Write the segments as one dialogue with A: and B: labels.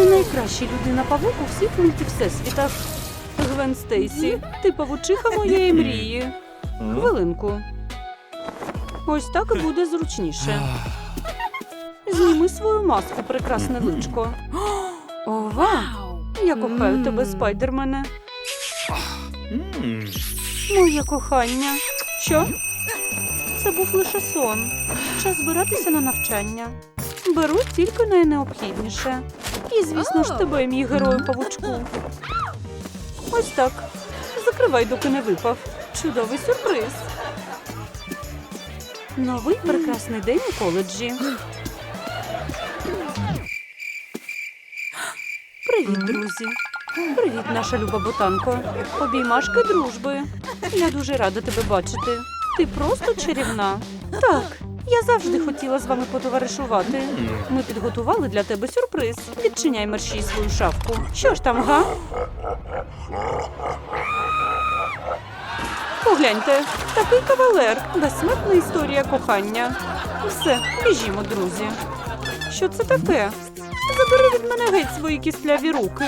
A: Ти найкращий людина павук у всіх мультивсесвітах. Гвен Стейсі, ти павучиха моєї мрії. Хвилинку. Ось так і буде зручніше. Зніми свою маску, прекрасне личко. Ова! Я кохаю тебе, спайдермене. Моє кохання. Що? Це був лише сон. Час збиратися на навчання. Беру тільки найнеобхідніше. І, звісно ж, тебе, мій герою павучку. Ось так. Закривай, доки не випав. Чудовий сюрприз. Новий прекрасний день у коледжі. Привіт, друзі. Привіт, наша люба ботанко. Обіймашки дружби. Я дуже рада тебе бачити. Ти просто чарівна. Так, я завжди хотіла з вами потоваришувати. Ми підготували для тебе сюрприз. Відчиняй мерщій свою шафку. Що ж там, га? Погляньте, такий кавалер. Безсмертна історія кохання. Все, біжімо, друзі. Що це таке? Забери від мене геть свої кістляві руки.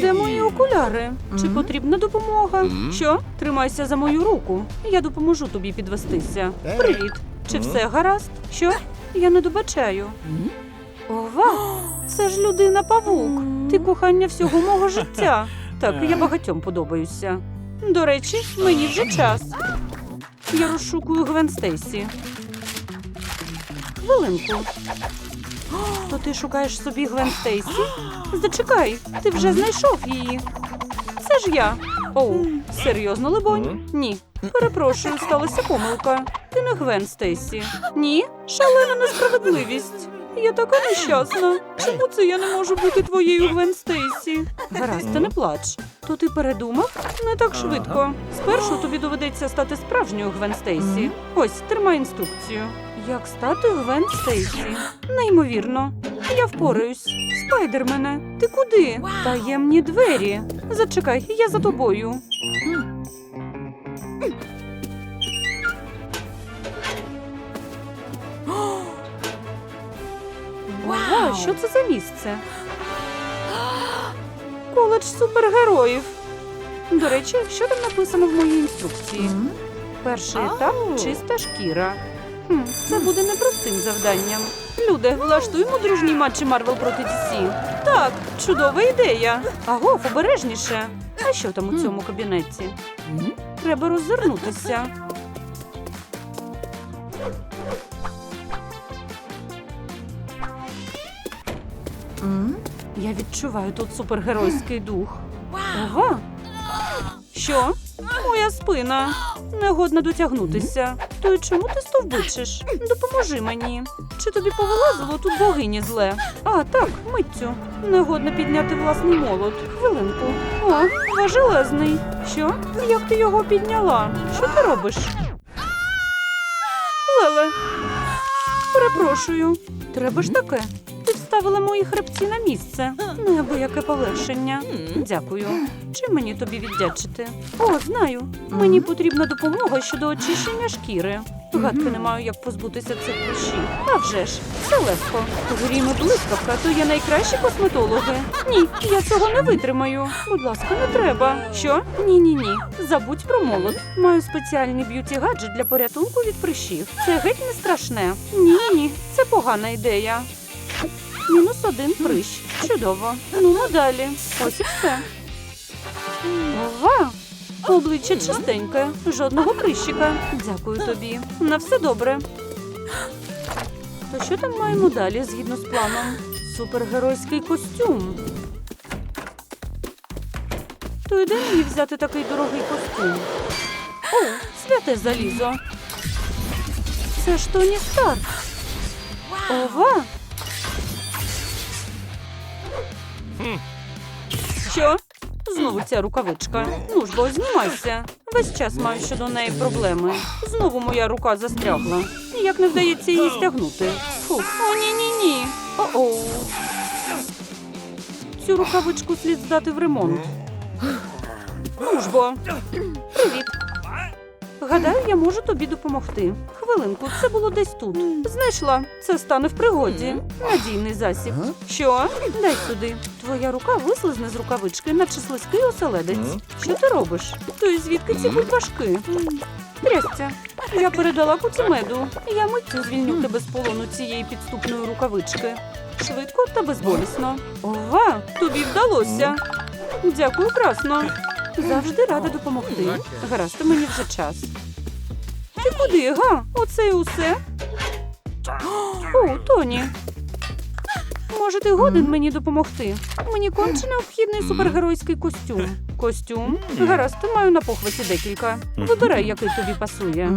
A: Де мої окуляри? Чи потрібна допомога? Що? Тримайся за мою руку. Я допоможу тобі підвестися. Привіт. Чи все гаразд? Що? Я не добачаю. Ова, це ж людина павук. Ти кохання всього мого життя. Так, я багатьом подобаюся. До речі, мені вже час. Я розшукую Гвен Стейсі. Хвилинку. То ти шукаєш собі Гвен Стейсі? Зачекай, ти вже знайшов її. Це ж я. Оу, серйозно, либонь? Ні. Перепрошую, сталася помилка. Ти не Гвен Стейсі. Ні, шалена несправедливість. Я така нещасна. Чому це я не можу бути твоєю Гвен Стейсі? Гаразд, ти не плач. То ти передумав? Не так швидко. Спершу тобі доведеться стати справжньою Гвен Стейсі. Ось, тримай інструкцію. Як стати Гвен Стейсі? Неймовірно. Я впораюсь. Спайдермене, ти куди? Таємні двері. Зачекай, я за тобою. Що це за місце? Коледж супергероїв. До речі, що там написано в моїй інструкції? Перший етап чиста шкіра. Хм, це буде непростим завданням. Люди, влаштуємо дружній матчі Марвел проти DC. Так, чудова ідея. Агов, обережніше. А що там у цьому кабінеті? Треба роззирнутися. Я відчуваю тут супергеройський дух. Ого! Що? Моя спина. Негодна дотягнутися. То й чому ти стовбичиш? Допоможи мені. Чи тобі повилазило тут богині зле? А, так, миттю. Негодно підняти власний молот. Хвилинку. О, важелезний. Що? Як ти його підняла? Що ти робиш? Леле. Перепрошую. Треба ж таке. Ти вставила мої хребці на місце. Неабияке полегшення. Дякую. Чим мені тобі віддячити? О, знаю. Мені потрібна допомога щодо очищення шкіри. Гадки не маю, як позбутися цих прищів. А вже ж, все легко. Горімо блискавка, то є найкращі косметологи. Ні, я цього не витримаю. Будь ласка, не треба. Що? Ні, ні, ні. Забудь про молот. Маю спеціальний б'юті гаджет для порятунку від прищів. Це геть не страшне. Ні, ні, це погана ідея. Мінус один прищ. Чудово. Ну, ну далі. Ось і все. Ова! Обличчя чистеньке, жодного прищика. Дякую тобі. На все добре. То що там маємо далі згідно з планом? Супергеройський костюм. То й де мені взяти такий дорогий костюм? О, святе залізо. Це ж Тоні Старк. Ова! Що? Знову ця рукавичка. Ну ж бо знімайся. Весь час маю щодо неї проблеми. Знову моя рука застрягла. Ніяк не вдається її стягнути. Фух. О, ні, ні, ні. О-оу. Цю рукавичку слід здати в ремонт. Ну ж бо. Привіт. Гадаю, я можу тобі допомогти. Хвилинку, це було десь тут. Знайшла. Це стане в пригоді. Надійний засіб. Що? Дай сюди. Твоя рука вислизне з рукавички, наче слизький оселедець. Що ти робиш? То й звідки ці бульбашки? Трясця. Я передала куці меду. Я миттю звільню тебе з полону цієї підступної рукавички. Швидко та безболісно. Ова, тобі вдалося. Дякую, красно. Завжди рада допомогти. Гаразд, то мені вже час. Ти куди, га? Оце і усе? О, Тоні. Може, ти годен мені допомогти? Мені конче необхідний супергеройський костюм. Костюм? Гаразд, маю на похваті декілька. Вибирай, який тобі пасує.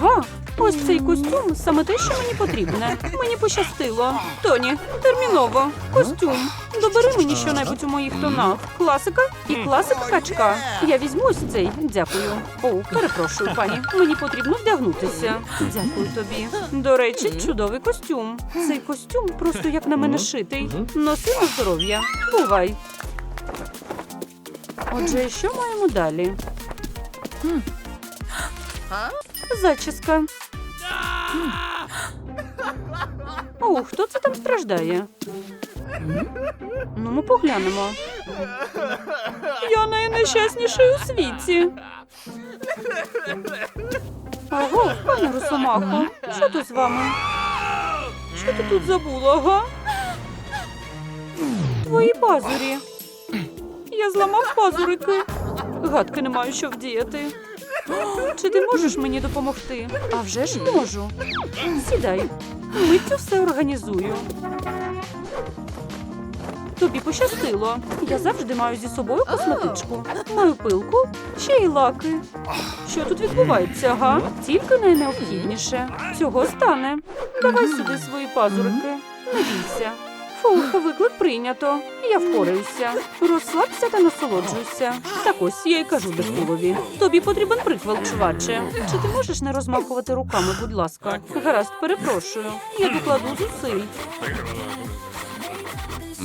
A: Ова! Ось цей костюм саме те, що мені потрібне. Мені пощастило. Тоні, терміново. Костюм. Добери мені щонебудь у моїх тонах. Класика і класика качка. Я візьму ось цей. Дякую. О, перепрошую, пані. Мені потрібно вдягнутися. Дякую тобі. До речі, чудовий костюм. Цей костюм просто як на мене шитий. Носи на здоров'я. Бувай. Отже, що маємо далі? Зачіска. О, хто це там страждає? Ну, ми поглянемо. Я найнещасніший у світі. Ого, пане Росомахо, що тут з вами? Що ти тут забула, га? Твої пазурі. Я зламав пазурики. Гадки не маю, що вдіяти. Чи ти можеш мені допомогти? А вже ж можу. Сідай. Миттю все організую. Тобі пощастило. Я завжди маю зі собою косметичку. Маю пилку, ще й лаки. Що тут відбувається, га? Тільки найнеобхідніше. Цього стане. Давай сюди свої пазурики. Не бійся. Фух, виклик прийнято. Я впораюся. Розслабся та насолоджуйся. Так ось я й кажу Дефулові. Тобі потрібен приквел, чуваче. Чи ти можеш не розмахувати руками, будь ласка? Гаразд, перепрошую. Я докладу зусиль.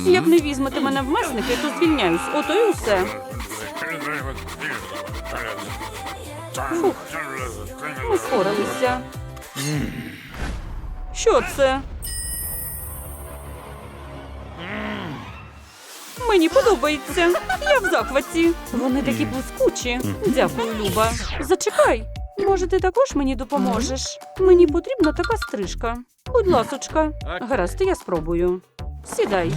A: Як не візьмете мене в месники, то звільняюсь. Ото й усе. Фух, ми впоралися. Що це? Мені подобається. Я в захваті. Вони такі блискучі. Дякую, Люба. Зачекай. Може, ти також мені допоможеш? Мені потрібна така стрижка. Будь ласочка. Гаразд, я спробую. Сідай.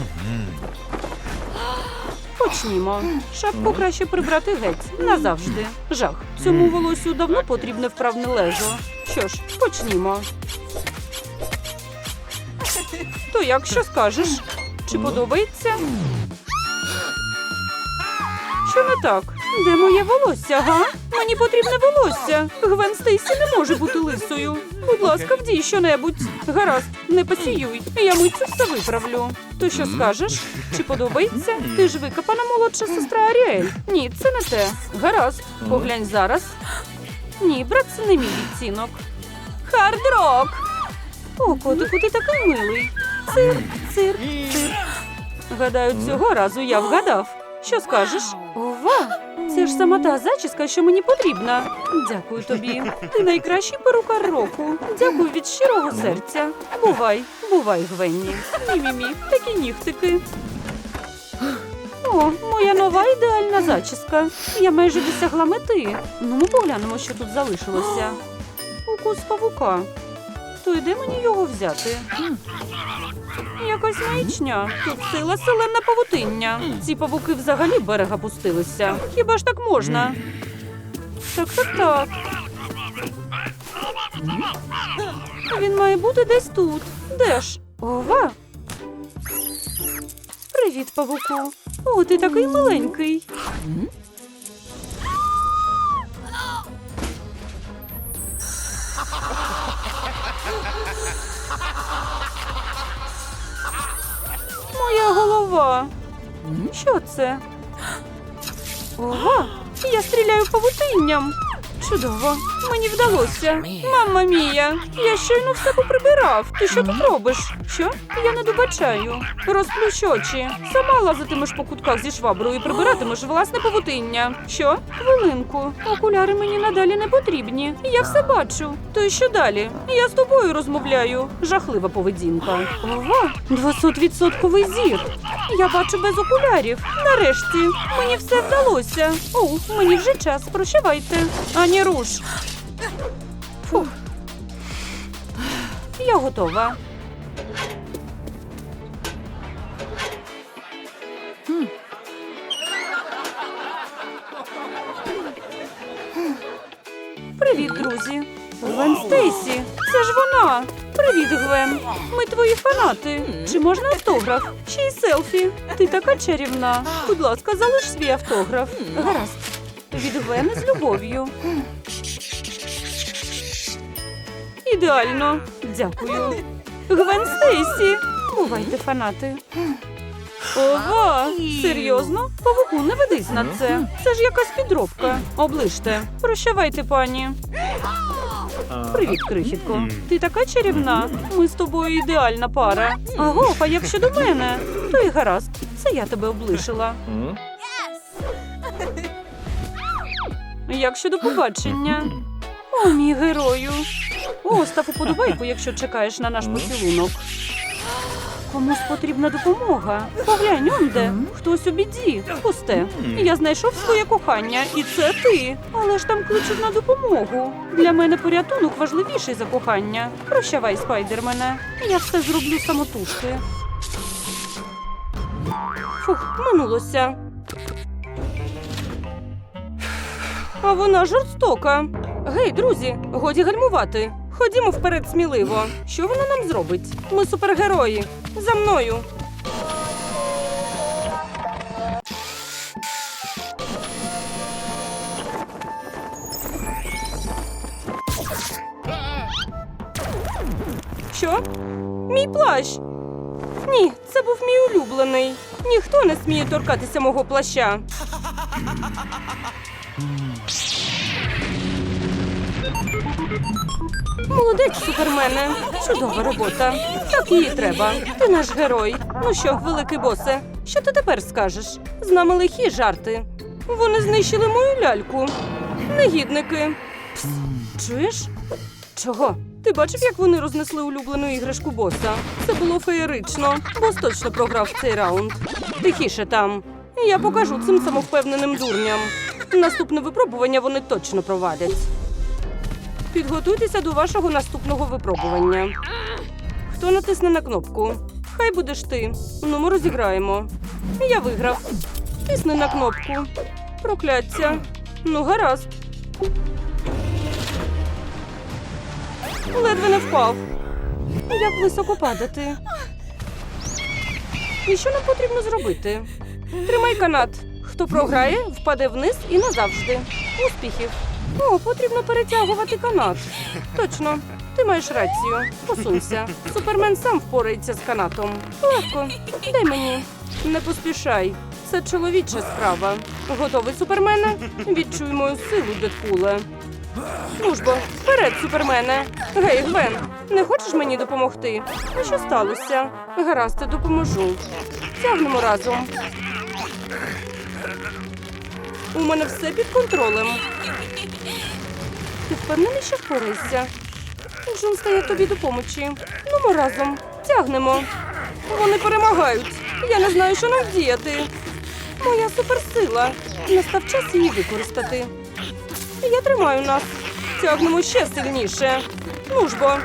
A: Почнімо. Шапку краще прибрати геть назавжди. Жах. Цьому волосю давно потрібне вправне лезо. Що ж, почнімо. То як що скажеш? Чи подобається? Що не так? Де моє волосся, га? Мені потрібне волосся. Гвен Стейсі не може бути лисою. Будь ласка, вдій щонебудь. Гаразд, не посіюй. Я миттю все виправлю. То що скажеш? Чи подобається? Ти ж викопана молодша сестра Аріель. Ні, це не те. Гаразд, поглянь зараз. Ні, брат, це не мій відцінок. Хард-рок! О, котику, ти такий милий. Цирк, цирк, цирк. Гадаю, цього разу я вгадав. Що скажеш? Ова! Це ж сама та зачіска, що мені потрібна. Дякую тобі. Ти найкращий перукар року. Дякую від щирого серця. Бувай, бувай, Гвенні. Мі-мі-мі, такі нігтики. О, моя нова ідеальна зачіска. Я майже досягла мети. Ну, ми поглянемо, що тут залишилося. Укус павука. То йде мені його взяти? Якась маячня. Тут сила селена павутиння. Ці павуки взагалі берега пустилися. Хіба ж так можна? Так, так, так. Він має бути десь тут. Де ж? Ова. Привіт, павуку. О, ти такий миленький. Моя голова. Що це? Ого, Я стріляю павутинням. Чудово. Мені вдалося. Мамма мія, я щойно все поприбирав. Ти що тут робиш? Що? Я не добачаю. Розплющ очі. Сама лазитимеш по кутках зі шваброю і прибиратимеш власне павутиння. Що? Хвилинку. Окуляри мені надалі не потрібні. Я все бачу. То й що далі? Я з тобою розмовляю. Жахлива поведінка. Ого, 200-відсотковий зір. Я бачу без окулярів. Нарешті мені все вдалося. О, мені вже час. Прощавайте. Ані руш. Фух. Я готова. Привіт, друзі. Гвен Стейсі, це ж вона. Привіт, Гвен. Ми твої фанати. Чи можна автограф? Ще й селфі. Ти така чарівна. Будь ласка, залиш свій автограф. Гаразд. Від Гвен з любов'ю. Ідеально. Дякую. Гвен Стейсі. Бувайте, фанати. Ого, серйозно? Павуку, не ведись на це. Це ж якась підробка. Оближте. Прощавайте, пані. Привіт, крихітко. Ти така чарівна. Ми з тобою ідеальна пара. Аго, а як щодо мене, то і гаразд. Це я тебе облишила. Як щодо побачення? О, мій герою. О, став уподобайку, якщо чекаєш на наш поцілунок. Комусь потрібна допомога. Поглянь, он де. Хтось у біді. Пусте. Я знайшов своє кохання, і це ти. Але ж там кличуть на допомогу. Для мене порятунок важливіший за кохання. Прощавай, спайдермене. Я все зроблю самотужки. Фух, минулося. А вона жорстока. Гей, друзі, годі гальмувати. Ходімо вперед сміливо. Що вона нам зробить? Ми супергерої. За мною. Що? Мій плащ. Ні, це був мій улюблений. Ніхто не сміє торкатися мого плаща. Молодець, супермене. Чудова робота. Так її треба. Ти наш герой. Ну що, великий босе, що ти тепер скажеш? З нами лихі жарти. Вони знищили мою ляльку. Негідники. Пс, чуєш? Чого? Ти бачив, як вони рознесли улюблену іграшку боса? Це було феєрично. Бос точно програв цей раунд. Тихіше там. Я покажу цим самовпевненим дурням. Наступне випробування вони точно провалять. Підготуйтеся до вашого наступного випробування. Хто натисне на кнопку? Хай будеш ти. Ну, ми розіграємо. Я виграв. Тисни на кнопку. Прокляття. Ну, гаразд. Ледве не впав. Як високо падати? І що нам потрібно зробити? Тримай канат. Хто програє, впаде вниз і назавжди. Успіхів. О, потрібно перетягувати канат. Точно, ти маєш рацію. Посунься. Супермен сам впорається з канатом. Легко. Дай мені. Не поспішай. Це чоловіча справа. Готовий супермене? Відчуй мою силу, Дедпуле. Ну ж бо, вперед, супермене. Гей, Гвен, не хочеш мені допомогти? А що сталося? Гаразд, я допоможу. Тягнемо разом. У мене все під контролем. Ти впевнений, що впораєшся? Джун стає тобі допомочі. Ну, ми разом. Тягнемо. Вони перемагають. Я не знаю, що нам діяти. Моя суперсила. Настав час її використати. Я тримаю нас. Тягнемо ще сильніше. Ну ж бо.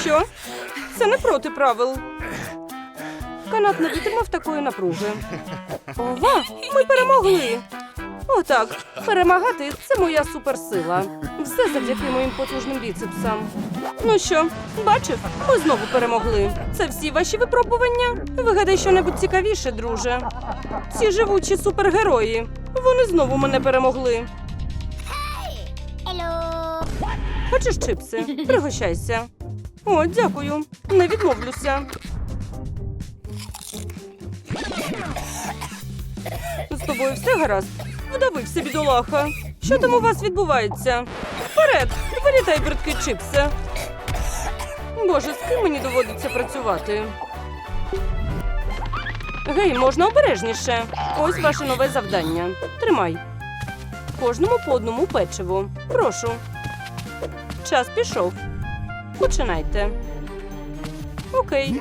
A: Що? Це не проти правил. Канат не витримав такої напруги. Ова, ми перемогли. Отак, перемагати це моя суперсила. Все завдяки моїм потужним біцепсам. Ну що, бачив, ми знову перемогли. Це всі ваші випробування. Вигадай щонебудь цікавіше, друже. Ці живучі супергерої. Вони знову мене перемогли. Хочеш чипси? Пригощайся. О, дякую. Не відмовлюся. Тобою все гаразд? Вдавився, бідолаха. Що там у вас відбувається? Вперед! Вилітай, бридкий чипсе. Боже, з ким мені доводиться працювати? Гей, можна обережніше. Ось ваше нове завдання. Тримай. Кожному по одному печиву. Прошу. Час пішов. Починайте. Окей.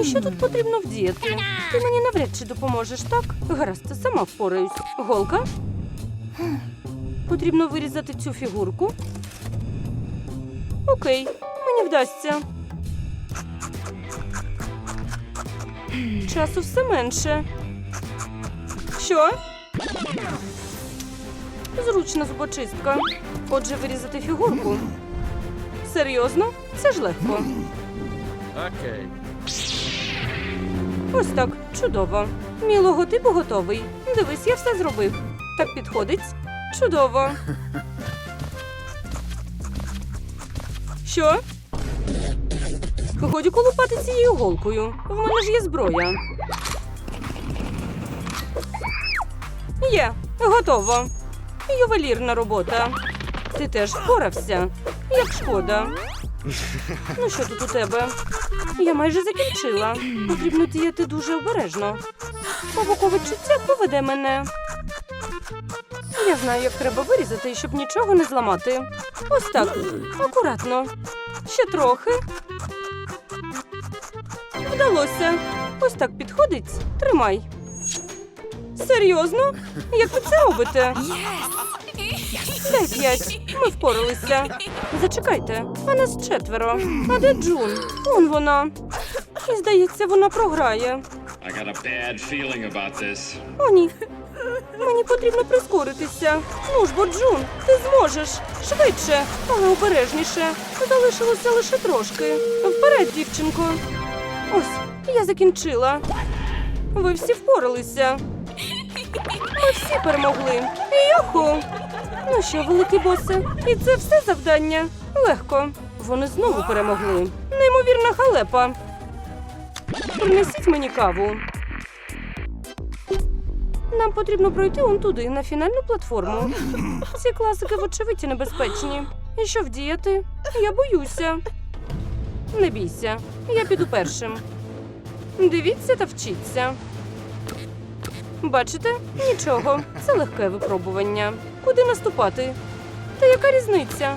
A: І що тут потрібно вдіяти? Ти мені навряд чи допоможеш, так? Гаразд, це сама впораюсь. Голка? Потрібно вирізати цю фігурку. Окей, мені вдасться. Часу все менше. Що? Зручна зубочистка. Отже, вирізати фігурку. Серйозно? Це ж легко.
B: Okay.
A: Ось так, чудово. Мій логотип готовий. Дивись, я все зробив. Так підходить? Чудово. Що? Годі колупати цією голкою. В мене ж є зброя. Є, готово. Ювелірна робота. Ти теж впорався. Як шкода. Ну що тут у тебе? Я майже закінчила. Потрібно діяти дуже обережно. Павукове чуття поведе мене. Я знаю, як треба вирізати, щоб нічого не зламати. Ось так. Акуратно. Ще трохи. Вдалося. Ось так підходить. Тримай. Серйозно? Як ви це робите? Дай п'ять. Ми впоралися. Зачекайте, а нас четверо. А де Джун? Он вона. І здається, вона програє.
C: I got a bad feeling about this.
A: О, ні. Мені потрібно прискоритися. Ну ж бо, Джун, ти зможеш. Швидше, але обережніше. Залишилося лише трошки. Вперед, дівчинко. Ось, я закінчила. Ви всі впоралися. Ми всі перемогли. Йоху! Ну що, великі боси, і це все завдання. Легко. Вони знову перемогли. Неймовірна халепа. Принесіть мені каву. Нам потрібно пройти он туди, на фінальну платформу. Ці класики, вочевидь, небезпечні. І що вдіяти? Я боюся. Не бійся, я піду першим. Дивіться та вчіться. Бачите? Нічого, це легке випробування. Куди наступати? Та яка різниця?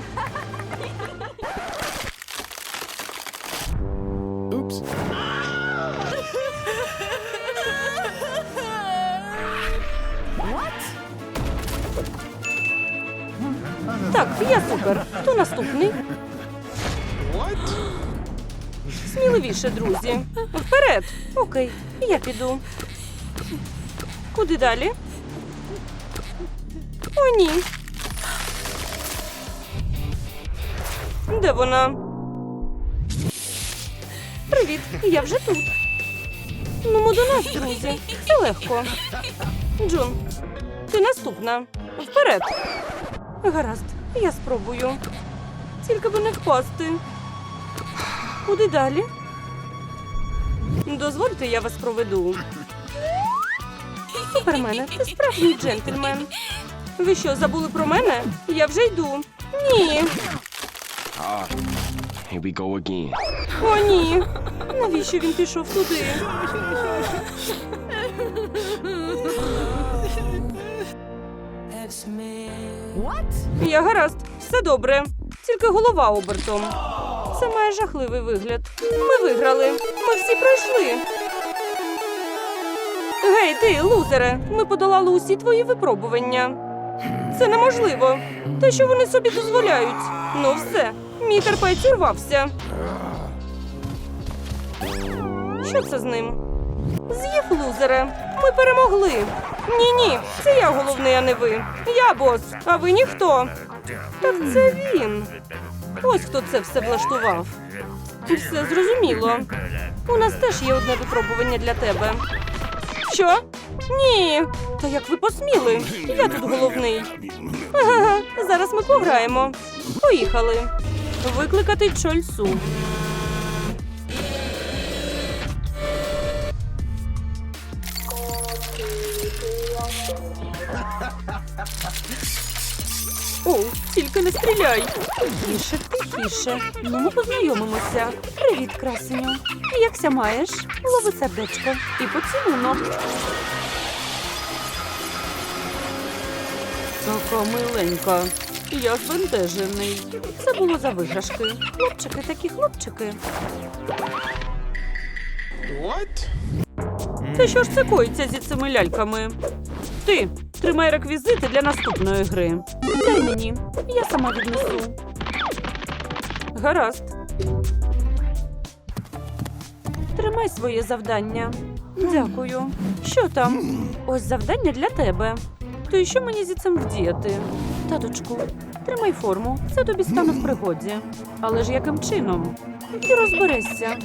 B: Oops.
A: Так, я супер. Хто наступний? Сміливіше, друзі. Вперед! Окей, я піду. Куди далі? О, ні. Де вона? Привіт, я вже тут. Ну, до нас, друзі. Це легко. Джун, ти наступна. Вперед. Гаразд, я спробую. Тільки би не впасти. Куди далі? Дозвольте, я вас проведу. Супермене, ти справжній джентльмен. Ви що, забули про мене? Я вже йду. Ні.
D: Ah, here we go again.
A: О, ні. Навіщо він пішов туди? Я гаразд, все добре. Тільки голова обертом. Це має жахливий вигляд. Ми виграли. Ми всі пройшли. Гей, ти, лузере, ми подолали усі твої випробування. Це неможливо. Те, що вони собі дозволяють. Ну все, мій терпець урвався. Що це з ним? З'їв лузере. Ми перемогли. Ні, ні, це я головний, а не ви. Я бос, а ви ніхто. Так це він. Ось хто це все влаштував. Все зрозуміло. У нас теж є одне випробування для тебе. Що? Ні. Та як ви посміли? Я тут головний. Ага, зараз ми пограємо. Поїхали. Викликати чольсу. О, тільки не стріляй. Тихіше, тихіше. Ну, ми познайомимося. Привіт, красеню. Якся маєш? Лови сердечко і поцілунок. Така миленька. Я збентежений. Це було за виграшки. Хлопчики такі хлопчики.
B: What?
A: Та що ж це коїться зі цими ляльками? Ти тримай реквізити для наступної гри. Дай мені, я сама віднесу. Гаразд. Тримай своє завдання. Дякую. Що там? Ось завдання для тебе. То і що мені зі цим вдіяти? Таточку, тримай форму, це тобі стане в пригоді. Але ж яким чином? Ти розберешся.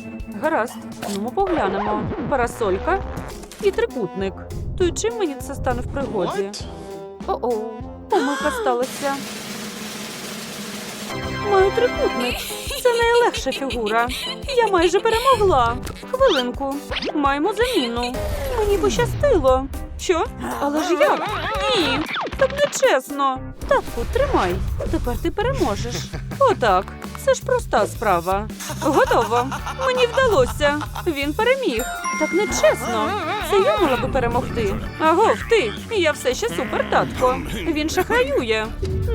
A: Гаразд, ну поглянемо. Парасолька і трикутник. То й чим мені це стане в пригоді? О-о, помилка сталася. Маю трикутник. Це найлегша фігура. Я майже перемогла. Хвилинку. Маємо заміну. Мені пощастило. Що? Але ж як? Ні. Так нечесно. Татку, тримай. Тепер ти переможеш. Отак. Це ж проста справа. Готово. Мені вдалося. Він переміг. Так нечесно. Це я мала би перемогти. Агов, ти. Я все ще супер татко. Він шахраює.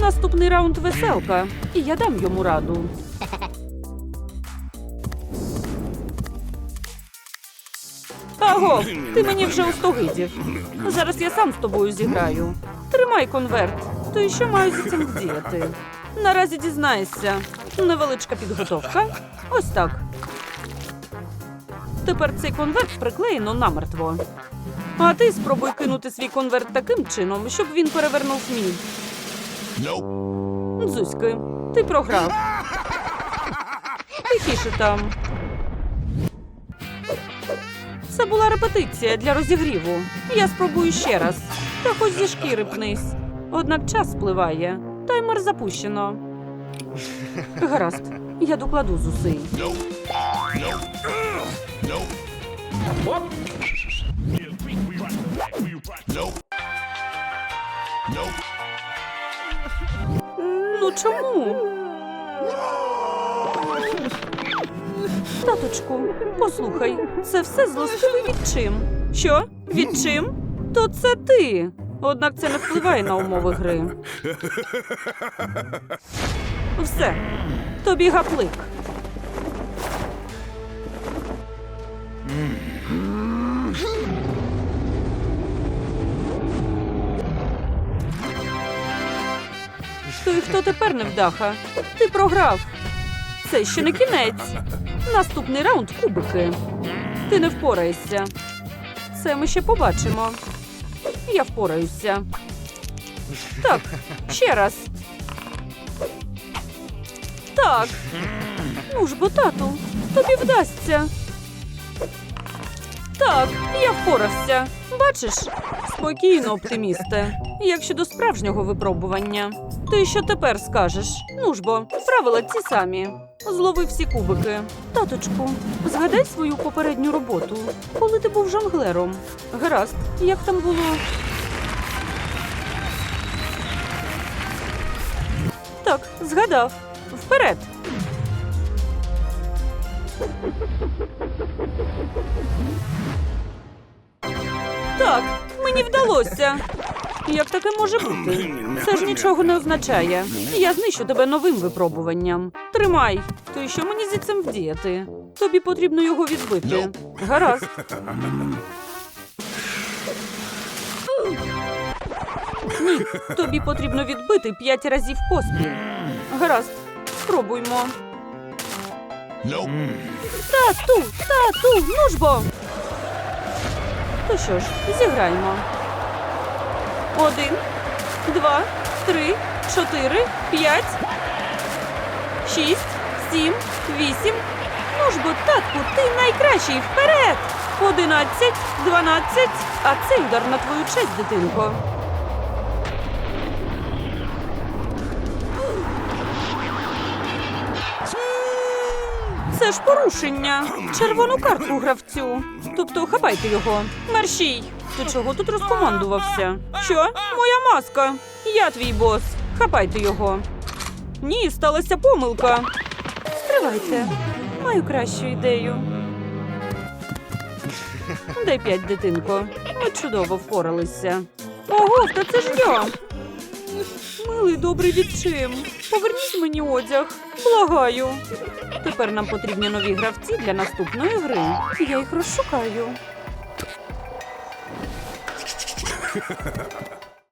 A: Наступний раунд веселка. І я дам йому раду. Агов, ти мені вже остогидів. Зараз я сам з тобою зіграю. Тримай конверт. То і що маю за цим вдіяти? Наразі дізнаєшся. Невеличка підготовка. Ось так. Тепер цей конверт приклеєно намертво. А ти спробуй кинути свій конверт таким чином, щоб він перевернув мій. Дзузьки, ти програв. Тихіше там. Була репетиція для розігріву. Я спробую ще раз. Та хоч зі шкіри пнись. Однак час спливає. Таймер запущено. Гаразд, я докладу зусиль. Ну чому? Таточку, послухай, це все злостивий відчим. Що? Відчим? То це ти. Однак це не впливає на умови гри. Все. Тобі гаплик. То і хто тепер невдаха? Ти програв. Це ще не кінець. Наступний раунд кубики. Ти не впораєшся. Це ми ще побачимо. Я впораюся. Так, ще раз. Так. Ну ж бо, тату, тобі вдасться. Так, я впорався. Бачиш? Спокійно, оптимісте. Як щодо справжнього випробування. Ти що тепер скажеш? Ну ж бо, правила ті самі. Злови всі кубики. Таточку, згадай свою попередню роботу, коли ти був жонглером. Гаразд, як там було? Так, згадав. Вперед. Так, мені вдалося. Як таке може бути? Це ж нічого не означає. Я знищу тебе новим випробуванням. Тримай. То й що мені зі цим вдіяти? Тобі потрібно його відбити. Гаразд. Ні, тобі потрібно відбити п'ять разів поспіль. Гаразд, спробуймо. Тату, тату, ну ж. То що ж, зіграємо. Один, два, три, чотири, п'ять, шість, сім, вісім. Ну ж бо, татку, ти найкращий вперед! Одинадцять, дванадцять, а це удар на твою честь, дитинко. Це ж порушення. Червону картку гравцю. Тобто хапайте його. Мерщій. Ти чого тут розкомандувався? Що? Моя маска. Я твій бос. Хапайте його. Ні, сталася помилка. Стривайте. Маю кращу ідею. Дай п'ять, дитинко. Ми чудово впоралися. Ого, та це ж я. Милий добрий відчим. Поверніть мені одяг. Благаю. Тепер нам потрібні нові гравці для наступної гри. Я їх розшукаю. Ha ha ha ha!